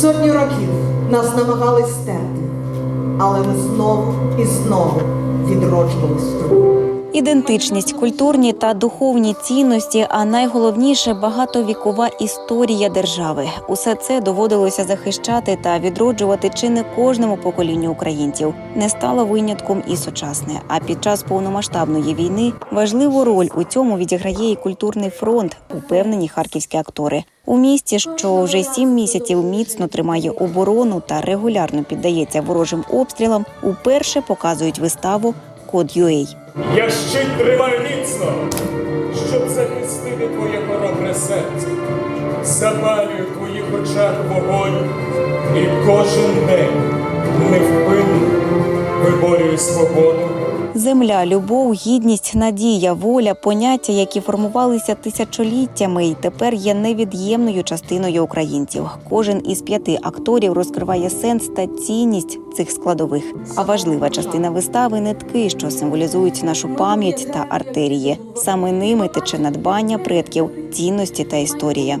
Сотні років нас намагались стерти, але ми знову і знову відроджувались в трубі. Ідентичність, культурні та духовні цінності, а найголовніше багатовікова історія держави. Усе це доводилося захищати та відроджувати чи не кожному поколінню українців. Не стало винятком і сучасне. А під час повномасштабної війни важливу роль у цьому відіграє і культурний фронт, упевнені харківські актори. У місті, що вже сім місяців міцно тримає оборону та регулярно піддається ворожим обстрілам, уперше показують виставу Код UA. Я щит тримаю міцно, щоб захистити твоє хоробре серце. Запалюю в твоїх очах вогонь, і кожен день невпинно виборюю свободу. Земля, любов, гідність, надія, воля, поняття, які формувалися тисячоліттями, і тепер є невід'ємною частиною українців. Кожен із п'яти акторів розкриває сенс та цінність цих складових. А важлива частина вистави нитки, що символізують нашу пам'ять та артерії. Саме ними тече надбання предків, цінності та історія.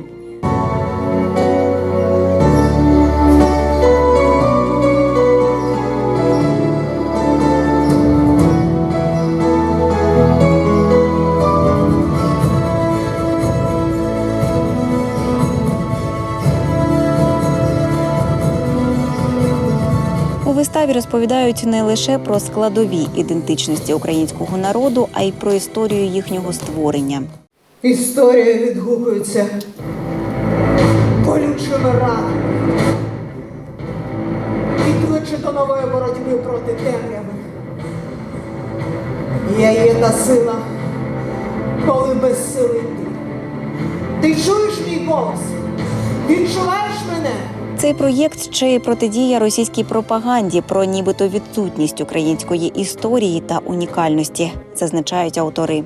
Виставі розповідають не лише про складові ідентичності українського народу, а й про історію їхнього створення. Історія відгукується болючими ранами. І кличе до нової боротьби проти темряви. Я є та сила, коли без йти. Ти чуєш мій голос? Відчуваєш мене? Цей проєкт ще й протидія російській пропаганді про нібито відсутність української історії та унікальності, зазначають автори.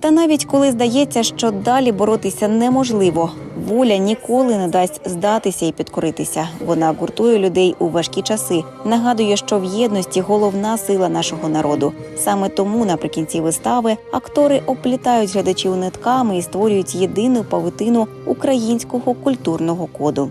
Та навіть коли здається, що далі боротися неможливо, воля ніколи не дасть здатися і підкоритися. Вона гуртує людей у важкі часи, нагадує, що в єдності головна сила нашого народу. Саме тому наприкінці вистави актори оплітають глядачів нитками і створюють єдину павутину українського культурного коду.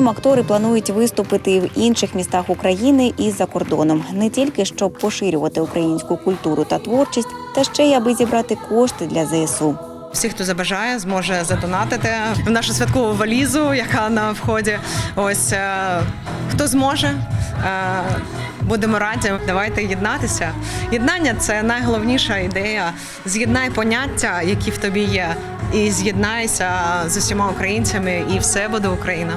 Згодом актори планують виступити в інших містах України і за кордоном, не тільки щоб поширювати українську культуру та творчість, та ще й аби зібрати кошти для ЗСУ. Всі, хто забажає, зможе задонатити в нашу святкову валізу, яка на вході. Ось е, хто зможе. е, Будемо раді, давайте єднатися. Єднання це найголовніша ідея. З'єднай поняття, які в тобі є, і з'єднайся з усіма українцями, і все буде Україна.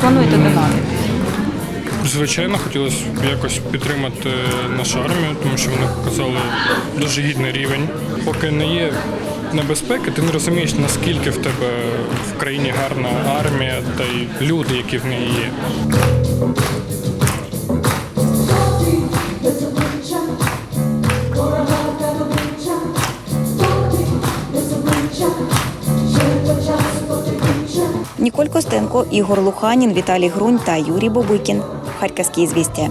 Плануєте донатити? Звичайно, хотілося б якось підтримати нашу армію, тому що вони показали дуже гідний рівень. Поки не є небезпеки, ти не розумієш, наскільки в тебе в країні гарна армія та й люди, які в неї є. Ніколь Костенко, Ігор Луханін, Віталій Грунь та Юрій Бобикін. Харківські звістя.